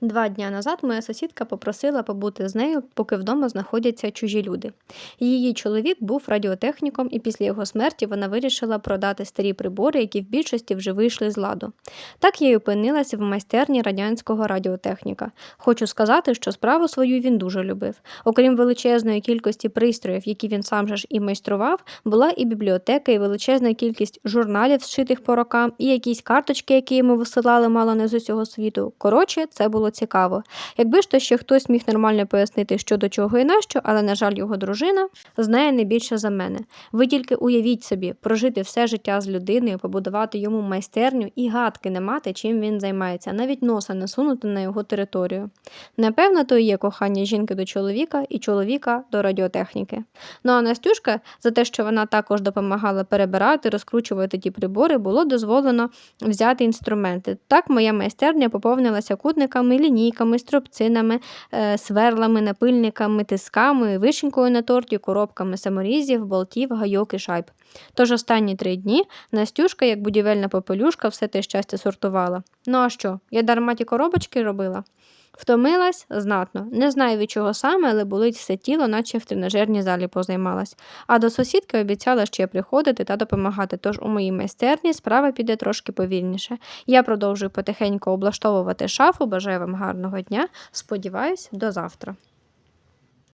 Два дня назад моя сусідка попросила побути з нею, поки вдома знаходяться чужі люди. Її чоловік був радіотехніком, і після його смерті вона вирішила продати старі прибори, які в більшості вже вийшли з ладу. Так я й опинилася в майстерні радянського радіотехніка. Хочу сказати, що справу свою він дуже любив. Окрім величезної кількості пристроїв, які він сам же ж і майстрував, була і бібліотека, і величезна кількість журналів, зшитих по рокам, і якісь карточки, які йому висилали мало не з усього світу. Коротше, це було цікаво. Якби ж то ще хтось міг нормально пояснити, що до чого і нащо, але, на жаль, його дружина знає не більше за мене. Ви тільки уявіть собі, прожити все життя з людиною, побудувати йому майстерню і гадки не мати, чим він займається, навіть носа не сунути на його територію. Напевно, то і є кохання жінки до чоловіка і чоловіка до радіотехніки. Ну а Настюшка за те, що вона також допомагала перебирати, розкручувати ті прибори, було дозволено взяти інструменти. Так моя майстерня поповнилася кутниками, лінійками, стропцинами, е, сверлами, напильниками, тисками, вишенькою на торті, коробками саморізів, болтів, гайок і шайб. Тож останні три дні Настюшка, як будівельна попелюшка, все те щастя сортувала. Ну а що, я дарма ті коробочки робила? Втомилась знатно. Не знаю від чого саме, але болить все тіло, наче в тренажерній залі позаймалась. А до сусідки обіцяла ще приходити та допомагати, тож у моїй майстерні справа піде трошки повільніше. Я продовжую потихеньку облаштовувати шафу. Бажаю вам гарного дня. Сподіваюсь, до завтра.